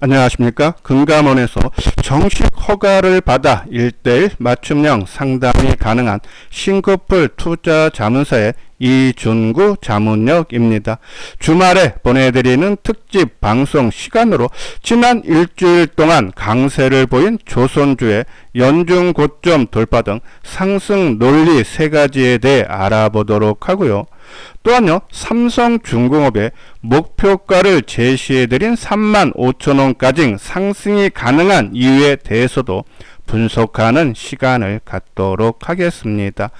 안녕하십니까. 금감원에서 정식 허가를 받아 1대1 맞춤형 상담이 가능한 싱크풀 투자 자문사의 이준구 자문역입니다. 주말에 보내드리는 특집 방송 시간으로 지난 일주일 동안 강세를 보인 조선주의 연중 고점 돌파 등 상승 논리 세 가지에 대해 알아보도록 하고요. 또한요, 삼성중공업의 목표가를 제시해드린 3만 5천 원까지 상승이 가능한 이유에 대해서도 분석하는 시간을 갖도록 하겠습니다.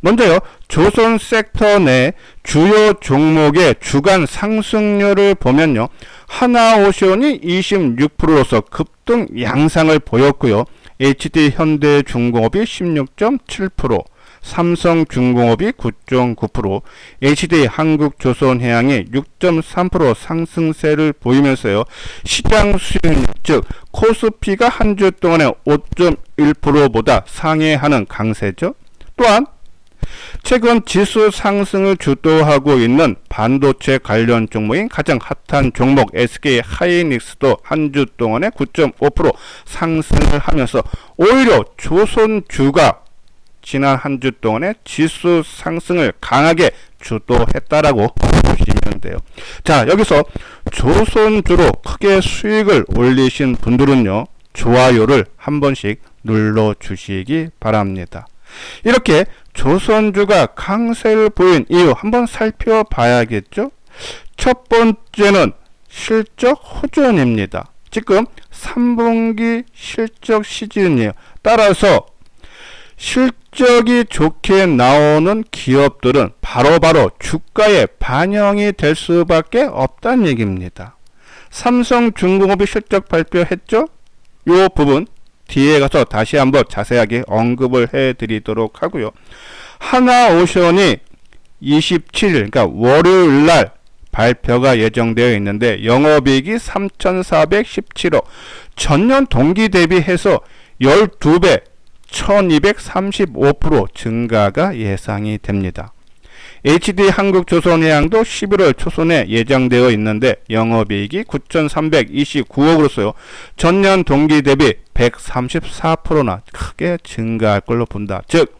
먼저요, 조선 섹터 내 주요 종목의 주간 상승률을 보면요, 하나오션이 26%로서 급등 양상을 보였고요, HD 현대중공업이 16.7%, 삼성중공업이 9.9%, HD 한국조선해양이 6.3% 상승세를 보이면서요. 시장 수익 즉 코스피가 한 주 동안에 5.1%보다 상회하는 강세죠. 또한 최근 지수 상승을 주도하고 있는 반도체 관련 종목인 가장 핫한 종목 SK 하이닉스도 한 주 동안에 9.5% 상승을 하면서 오히려 조선주가 지난 한 주 동안의 지수 상승을 강하게 주도했다라고 보시면 돼요. 자, 여기서 조선주로 크게 수익을 올리신 분들은요, 좋아요를 한 번씩 눌러 주시기 바랍니다. 이렇게 조선주가 강세를 보인 이유 한번 살펴봐야겠죠? 첫 번째는 실적 호전입니다. 지금 3분기 실적 시즌이에요. 따라서 실적이 좋게 나오는 기업들은 바로 바로 주가에 반영이 될 수밖에 없다는 얘기입니다. 삼성중공업이 실적 발표했죠? 이 부분 뒤에 가서 다시 한번 자세하게 언급을 해 드리도록 하고요. 하나오션이 27일, 그러니까 월요일 날 발표가 예정되어 있는데 영업이익이 3,417억, 전년 동기 대비해서 12배, 1235% 증가가 예상이 됩니다. HD 한국조선해양도 11월 초순에 예정되어 있는데 영업이익이 9,329억으로서요. 전년 동기 대비 134%나 크게 증가할 걸로 본다. 즉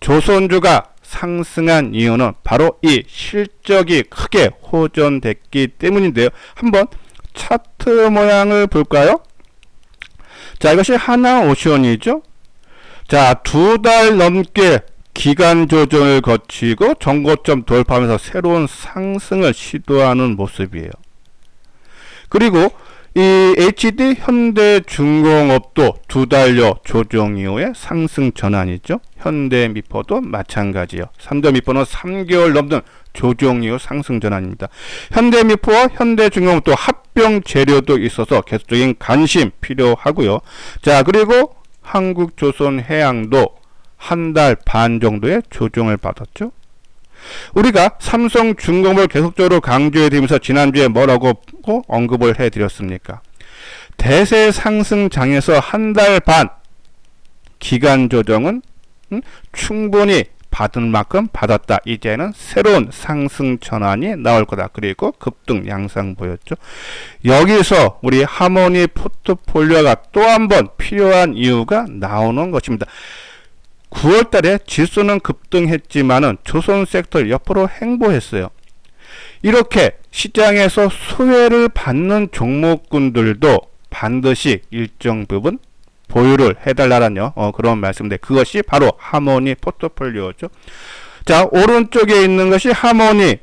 조선주가 상승한 이유는 바로 이 실적이 크게 호전됐기 때문인데요. 한번 차트 모양을 볼까요? 자, 이것이 하나 오션이죠. 자, 두 달 넘게 기간 조정을 거치고 정고점 돌파하면서 새로운 상승을 시도하는 모습이에요. 그리고 이 HD 현대중공업도 두 달여 조정 이후에 상승 전환이죠. 현대미포도 마찬가지요. 현대미포는 3개월 넘는 조정 이후 상승 전환입니다. 현대미포와 현대중공업도 합병 재료도 있어서 계속적인 관심 필요하고요. 자, 그리고 한국조선해양도 한 달 반 정도의 조정을 받았죠. 우리가 삼성중공업을 계속적으로 강조해 드리면서 지난주에 뭐라고 언급을 해 드렸습니까? 대세 상승장에서 한 달 반 기간 조정은 음, 충분히 받은 만큼 받았다. 이제는 새로운 상승 전환이 나올 거다. 그리고 급등 양상 보였죠. 여기서 우리 하모니 포트폴리오가 또 한 번 필요한 이유가 나오는 것입니다. 9월 달에 지수는 급등했지만은 조선 섹터 옆으로 행보했어요. 이렇게 시장에서 수혜를 받는 종목군들도 반드시 일정 부분 보유를 해달라는 어, 그런 말씀인데 그것이 바로 하모니 포트폴리오죠. 자 오른쪽에 있는 것이 하모니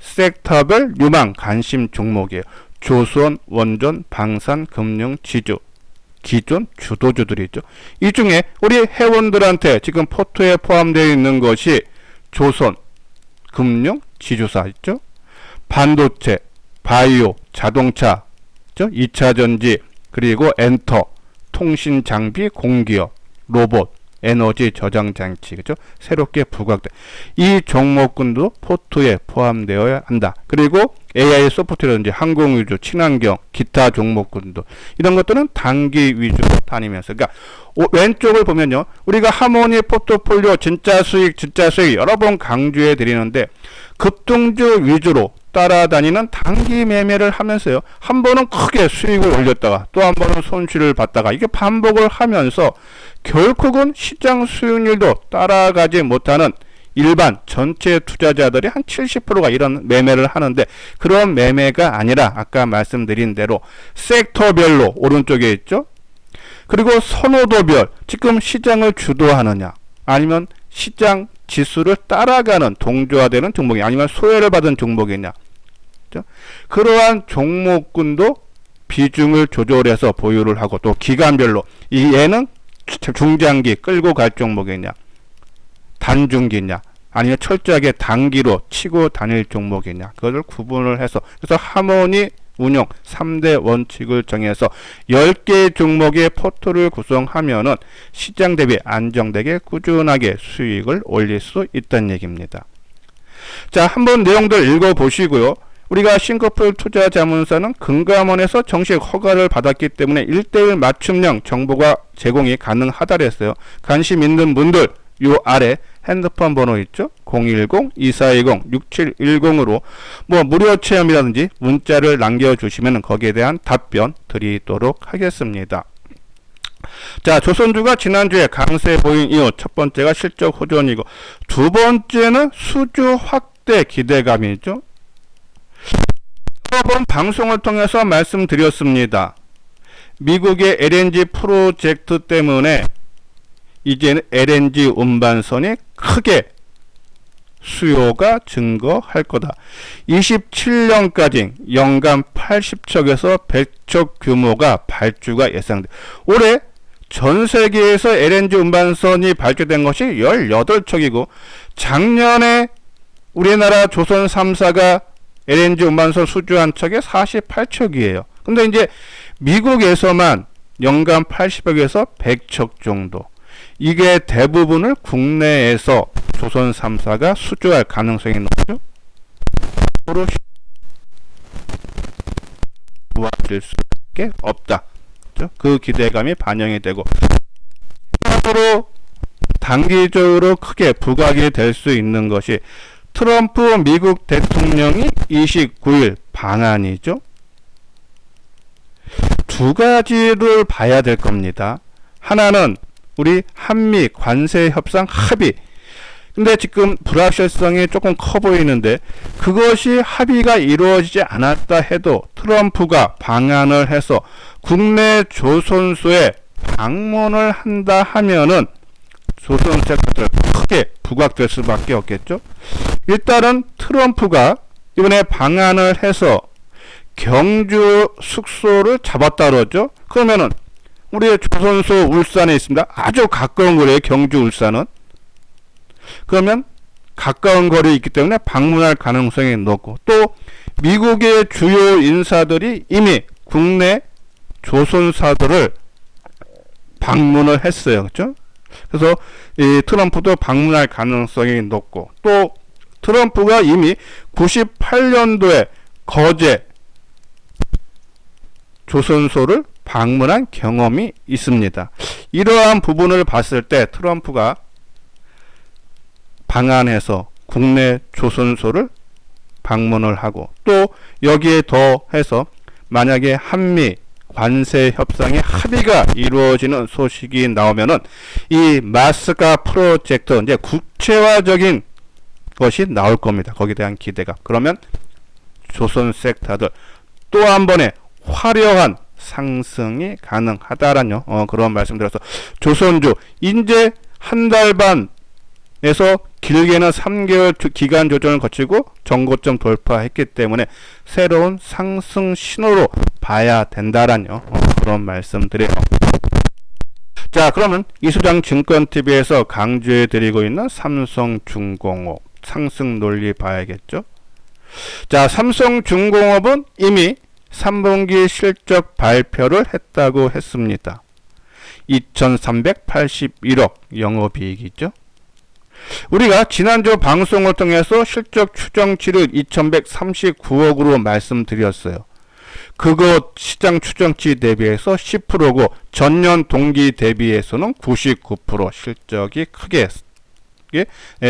섹터별 유망 관심 종목이에요. 조선, 원전, 방산, 금융, 지주 기존 주도주들이죠. 이 중에 우리 회원들한테 지금 포트에 포함되어 있는 것이 조선, 금융, 지주사 있죠. 반도체, 바이오, 자동차, 2차 전지, 그리고 엔터, 통신 장비, 공기업, 로봇, 에너지 저장 장치, 그죠? 새롭게 부각된 이 종목군도 포트에 포함되어야 한다. 그리고 AI 소프트웨어라든지 항공우주, 친환경, 기타 종목군도 이런 것들은 단기 위주로 다니면서 그러니까 오, 왼쪽을 보면요. 우리가 하모니 포트폴리오 진짜 수익, 진짜 수익 여러 번 강조해 드리는데 급등주 위주로 따라다니는 단기 매매를 하면서요. 한 번은 크게 수익을 올렸다가 또 한 번은 손실을 봤다가 이게 반복을 하면서 결국은 시장 수익률도 따라가지 못하는 일반 전체 투자자들이 한 70%가 이런 매매를 하는데 그런 매매가 아니라 아까 말씀드린 대로 섹터별로 오른쪽에 있죠. 그리고 선호도별 지금 시장을 주도하느냐 아니면 시장 지수를 따라가는 동조화되는 종목이 아니면 소외를 받은 종목이냐 그렇죠? 그러한 종목군도 비중을 조절해서 보유를 하고 또 기간별로 이 얘는 중장기 끌고 갈 종목이냐 단중기냐 아니면 철저하게 단기로 치고 다닐 종목이냐 그것을 구분을 해서 그래서 하모니 운용 3대 원칙을 정해서 10개의 종목의 포트를 구성하면은 시장 대비 안정되게 꾸준하게 수익을 올릴 수 있다는 얘기입니다. 자, 한번 내용들 읽어 보시고요. 우리가 싱가포르 투자 자문사는 금감원에서 정식 허가를 받았기 때문에 1대1 맞춤형 정보가 제공이 가능하다 그랬어요. 관심 있는 분들 요 아래 핸드폰 번호 있죠? 010-2420-6710으로 뭐 무료 체험이라든지 문자를 남겨주시면 거기에 대한 답변 드리도록 하겠습니다. 자, 조선주가 지난주에 강세 보인 이후 첫 번째가 실적 호전이고 두 번째는 수주 확대 기대감이죠. 여러 번 방송을 통해서 말씀드렸습니다. 미국의 LNG 프로젝트 때문에 이제는 LNG 운반선이 크게 수요가 증거할 거다. 27년까지 연간 80척에서 100척 규모가 발주가 예상돼. 올해 전 세계에서 LNG 운반선이 발주된 것이 18척이고 작년에 우리나라 조선 3사가 LNG 운반선 수주 한 척이 48척이에요. 근데 이제 미국에서만 연간 80억에서 100척 정도. 이게 대부분을 국내에서 조선 3사가 수주할 가능성이 높죠. 앞으로 좋아질 수밖에 없다. 그 기대감이 반영이 되고 앞으로 단기적으로 크게 부각이 될 수 있는 것이 트럼프 미국 대통령이 29일 방한이죠. 두 가지를 봐야 될 겁니다. 하나는 우리 한미 관세 협상 합의. 근데 지금 불확실성이 조금 커 보이는데 그것이 합의가 이루어지지 않았다 해도 트럼프가 방한을 해서 국내 조선소에 방문을 한다 하면은 조선 섹터들 크게 부각될 수밖에 없겠죠. 일단은 트럼프가 이번에 방한을 해서 경주 숙소를 잡았다 그러죠. 그러면은 우리의 조선소 울산에 있습니다. 아주 가까운 거리에 경주 울산은. 그러면 가까운 거리에 있기 때문에 방문할 가능성이 높고 또 미국의 주요 인사들이 이미 국내 조선사들을 방문을 했어요. 그렇죠? 그래서 이 트럼프도 방문할 가능성이 높고 또 트럼프가 이미 98년도에 거제 조선소를 방문한 경험이 있습니다. 이러한 부분을 봤을 때 트럼프가 방한해서 국내 조선소를 방문을 하고 또 여기에 더해서 만약에 한미 관세 협상의 합의가 이루어지는 소식이 나오면은 이 마스카 프로젝트 이제 구체화적인 것이 나올 겁니다. 거기에 대한 기대가. 그러면 조선 섹터들 또 한 번의 화려한 상승이 가능하다라는 어, 그런 말씀드려서 조선주 이제 한 달 반 에서 길게는 3개월 기간 조정을 거치고 정고점 돌파했기 때문에 새로운 상승 신호로 봐야 된다라는 어, 그런 말씀드려요. 자 그러면 이수장 증권TV에서 강조해 드리고 있는 삼성중공업 상승 논리 봐야겠죠. 자 삼성중공업은 이미 3분기 실적 발표를 했다고 했습니다. 2381억 영업이익이죠. 우리가 지난주 방송을 통해서 실적 추정치를 2139억으로 말씀드렸어요. 그것 시장 추정치 대비해서 10%고 전년 동기 대비해서는 99% 실적이 크게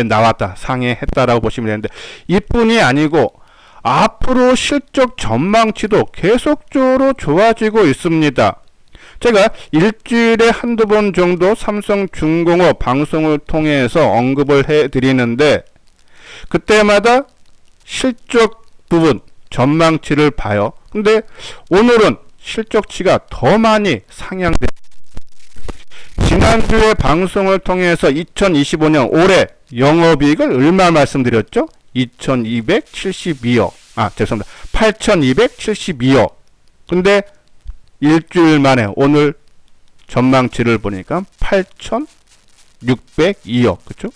나왔다 상회했다라고 보시면 되는데 이뿐이 아니고 앞으로 실적 전망치도 계속적으로 좋아지고 있습니다. 제가 일주일에 한두 번 정도 삼성중공업 방송을 통해서 언급을 해 드리는데 그때마다 실적 부분 전망치를 봐요. 근데 오늘은 실적치가 더 많이 상향돼. 지난주에 방송을 통해서 2025년 올해 영업이익을 얼마 말씀드렸죠? 2272억. 아, 죄송합니다. 8272억. 근데 일주일 만에 오늘 전망치를 보니까 8602억. 그쵸?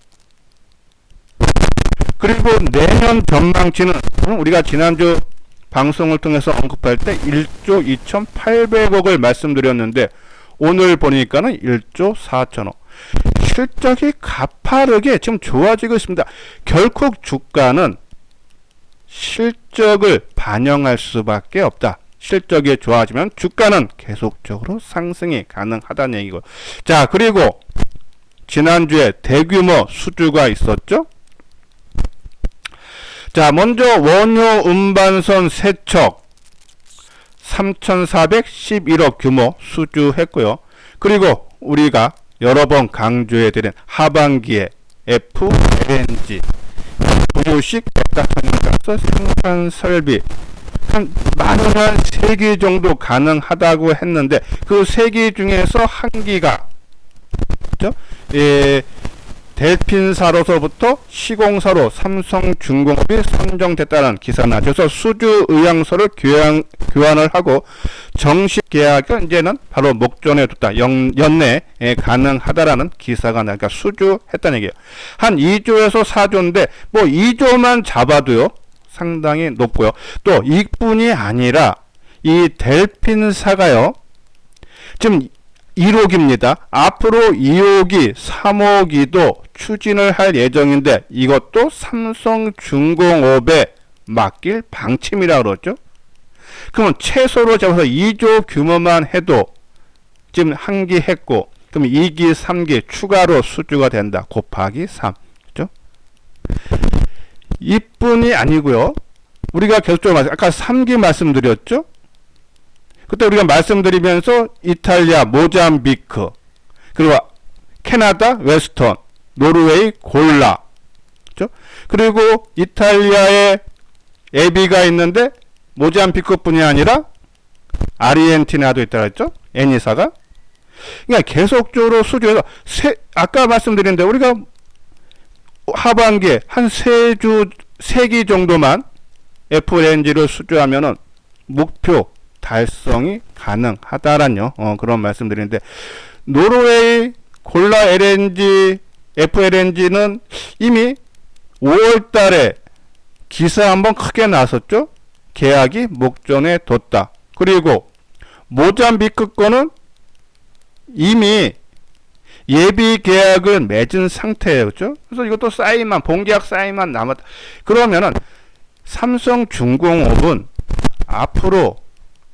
그리고 내년 전망치는 우리가 지난주 방송을 통해서 언급할 때 1조 2,800억을 말씀드렸는데 오늘 보니까는 1조 4천억. 실적이 가파르게 지금 좋아지고 있습니다. 결국 주가는 실적을 반영할 수밖에 없다. 실적이 좋아지면 주가는 계속적으로 상승이 가능하다는 얘기고. 자, 그리고 지난주에 대규모 수주가 있었죠? 자, 먼저 원효 운반선 세척 3,411억 규모 수주했고요. 그리고 우리가 여러 번 강조해드린 하반기에 FLNG 부유식 백다천연가스 생산 설비 한 많으면 3기 정도 가능하다고 했는데 그 3기 중에서 한 그죠? 예, 델핀사로서부터 시공사로 삼성중공업이 선정됐다는 기사. 그래서 수주 의향서를 교환, 교환을 하고 정식 계약을 이제는 바로 목전에 뒀다. 연, 연내에 가능하다라는 기사가 나니까 수주했다는 얘기예요. 한 2조에서 4조인데 뭐 2조만 잡아도요. 상당히 높고요. 또 이뿐이 아니라 이 델핀사가요. 지금 1호기입니다. 앞으로 2호기, 3호기도 추진을 할 예정인데 이것도 삼성중공업에 맡길 방침이라 그러죠. 그러면 최소로 잡아서 2조 규모만 해도 지금 한 기 했고 그럼 2기, 3기 추가로 수주가 된다. 곱하기 3. 이뿐이 아니고요. 우리가 계속적으로 아까 3기 말씀드렸죠? 그때 우리가 말씀드리면서 이탈리아, 모잠비크, 그리고 캐나다, 웨스턴, 노르웨이, 골라, 그죠? 그리고 이탈리아에 에비가 있는데 모잠비크뿐이 아니라 아르헨티나도 있다 그랬죠? 애니사가. 그러니까 계속적으로 수주해서 세, 아까 말씀드렸는데 우리가 하반기에 한 세 주, 세 기 정도만 FLNG를 수주하면은 목표 달성이 가능하다란요. 어, 그런 말씀드리는데 노르웨이 골라 LNG, FLNG는 이미 5월 달에 기사 한번 크게 나섰죠. 계약이 목전에 뒀다. 그리고 모잠비크 거는 이미 예비 계약을 맺은 상태예요. 그죠? 그래서 이것도 사인만 본계약 사인만 남았다. 그러면은 삼성중공업은 앞으로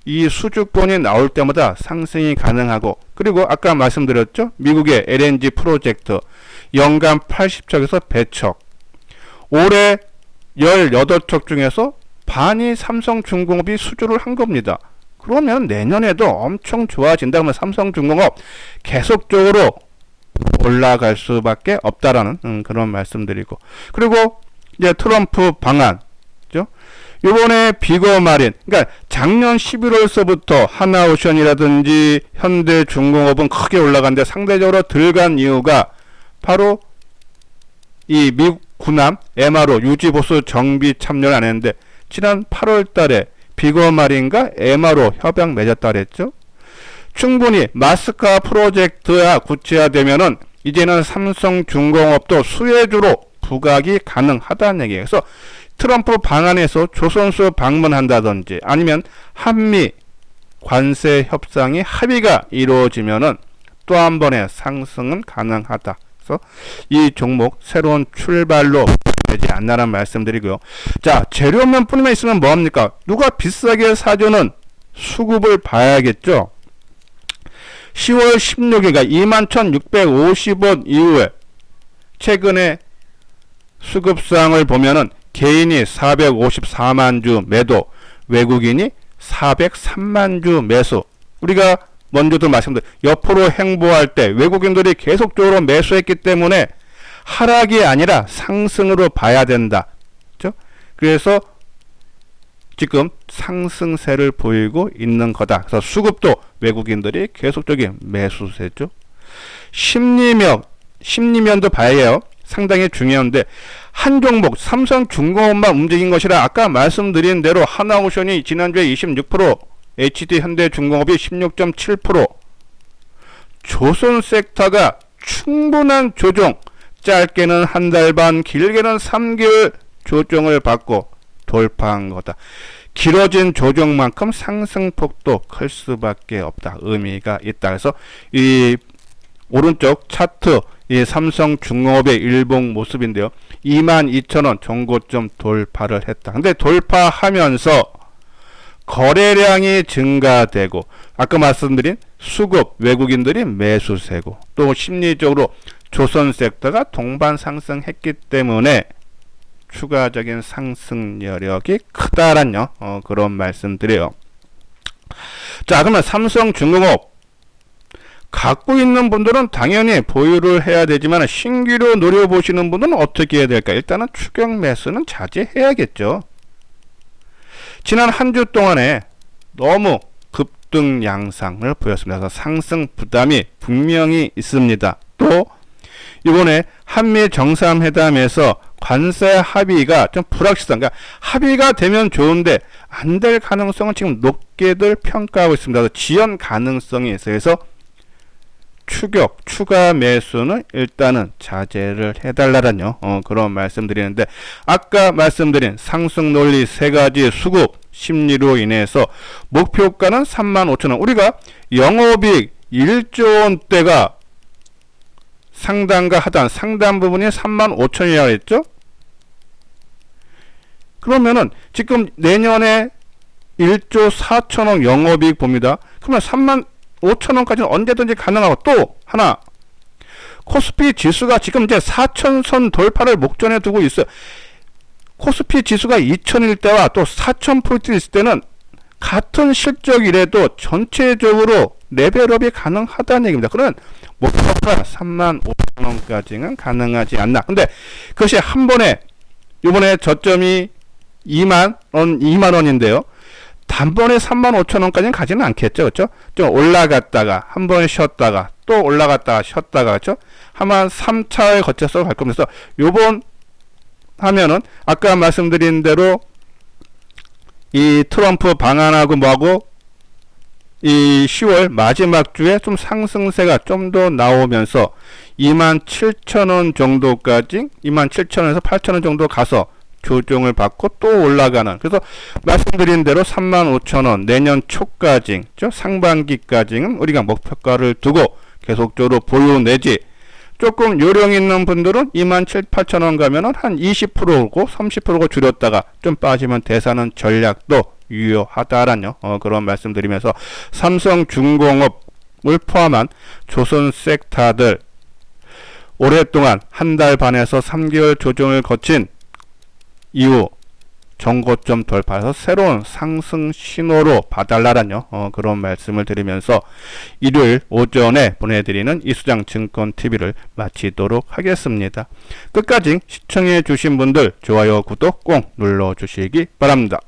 이 수주권이 나올 때마다 상승이 가능하고 그리고 아까 말씀드렸죠 미국의 LNG 프로젝트 연간 80척에서 100척 올해 18척 중에서 반이 삼성중공업이 수주를 한 겁니다 그러면 내년에도 엄청 좋아진다 면 삼성중공업 계속적으로 올라갈 수밖에 없다라는 음, 그런 말씀드리고. 그리고 이제 트럼프 방안. 요번에 비거 마린, 그러니까 작년 11월서부터 하나오션이라든지 현대중공업은 크게 올라갔는데 상대적으로 덜 간 이유가 바로 이 미국 군함 MRO 유지보수 정비 참여를 안 했는데 지난 8월 달에 비거 마린과 MRO 협약 맺었다 그랬죠. 충분히 마스카 프로젝트가 구체화되면은 이제는 삼성 중공업도 수혜주로 부각이 가능하다는 얘기예요. 그래서 트럼프 방안에서 조선소 방문한다든지 아니면 한미 관세 협상이 합의가 이루어지면은 또 한 번의 상승은 가능하다. 그래서 이 종목 새로운 출발로 되지 않나라는 말씀드리고요. 자, 재료면 뿐만 있으면 뭐합니까? 누가 비싸게 사주는 수급을 봐야겠죠. 10월 16일가 21,650원 이후에 최근에 수급상을 보면은 개인이 454만 주 매도, 외국인이 403만 주 매수. 우리가 먼저도 말씀드린 옆으로 행보할 때 외국인들이 계속적으로 매수했기 때문에 하락이 아니라 상승으로 봐야 된다. 그렇죠? 그래서 지금 상승세를 보이고 있는 거다. 그래서 수급도 외국인들이 계속적인 매수세죠. 심리면, 심리면도 봐야 해요. 상당히 중요한데 한 종목 삼성중공업만 움직인 것이라 아까 말씀드린 대로 하나오션이 지난주에 26% HD 현대중공업이 16.7% 조선섹터가 충분한 조정 짧게는 한 달 반 길게는 3개월 조정을 받고 돌파한 거다. 길어진 조정만큼 상승폭도 클 수밖에 없다. 의미가 있다. 그래서 이 오른쪽 차트 이 삼성중공업의 일봉 모습인데요. 22,000원 정고점 돌파를 했다. 근데 돌파하면서 거래량이 증가되고 아까 말씀드린 수급 외국인들이 매수세고 또 심리적으로 조선 섹터가 동반 상승했기 때문에 추가적인 상승 여력이 크다라는 어, 그런 말씀드려요. 자 그러면 삼성중공업 갖고 있는 분들은 당연히 보유를 해야 되지만 신규로 노려보시는 분들은 어떻게 해야 될까? 일단은 추격 매수는 자제해야겠죠. 지난 한 주 동안에 너무 급등 양상을 보였습니다. 그래서 상승 부담이 분명히 있습니다. 또 이번에 한미 정상회담에서 관세 합의가 좀 불확실한 그러니까 합의가 되면 좋은데 안 될 가능성은 지금 높게들 평가하고 있습니다. 지연 가능성이 있어서 추격, 추가 매수는 일단은 자제를 해달라는요. 어, 그런 말씀드리는데 아까 말씀드린 상승 논리 세 가지 수급 심리로 인해서 목표가는 35,000원. 우리가 영업이익 1조 원대가 상단과 하단 상단 부분이 35,000원이라고 했죠? 그러면은 지금 내년에 1조 4천억 영업이익 봅니다. 그러면 3만 5천 원까지는 언제든지 가능하고 또 하나 코스피 지수가 지금 이제 4천선 돌파를 목전에 두고 있어요. 코스피 지수가 2천일 때와 또 4천 포인트 있을 때는 같은 실적이라도 전체적으로 레벨업이 가능하다는 얘기입니다. 그러면 목표가 3만 5천 원까지는 가능하지 않나. 근데 그것이 한 번에 이번에 저점이 2만 원 2만 원인데요. 단번에 3만 5천 원까지는 가지는 않겠죠. 그렇죠? 좀 올라갔다가 한 번 쉬었다가 또 올라갔다가 쉬었다가 그렇죠? 한번 3차에 거쳐서 갈 겁니다. 그래서 요번 하면은 아까 말씀드린 대로 이 트럼프 방한하고 뭐하고 이 10월 마지막 주에 좀 상승세가 좀 더 나오면서 2만 7천 원 정도까지 2만 7천 원에서 8천 원 정도 가서 조정을 받고 또 올라가는 그래서 말씀드린 대로 3만 5천 원 내년 초까지 죠 상반기까지는 우리가 목표가를 두고 계속적으로 보유 내지 조금 요령 있는 분들은 2만 7, 8천 원 가면은 한 20%고 30%고 줄였다가 좀 빠지면 대사는 전략도 유효하다라는 어, 그런 말씀드리면서 삼성중공업을 포함한 조선 섹터들 오랫동안 한 달 반에서 3개월 조정을 거친 이후 정고점 돌파해서 새로운 상승 신호로 봐달라라뇨 어, 그런 말씀을 드리면서 일요일 오전에 보내드리는 이수장 증권 TV를 마치도록 하겠습니다. 끝까지 시청해 주신 분들 좋아요 구독 꼭 눌러 주시기 바랍니다.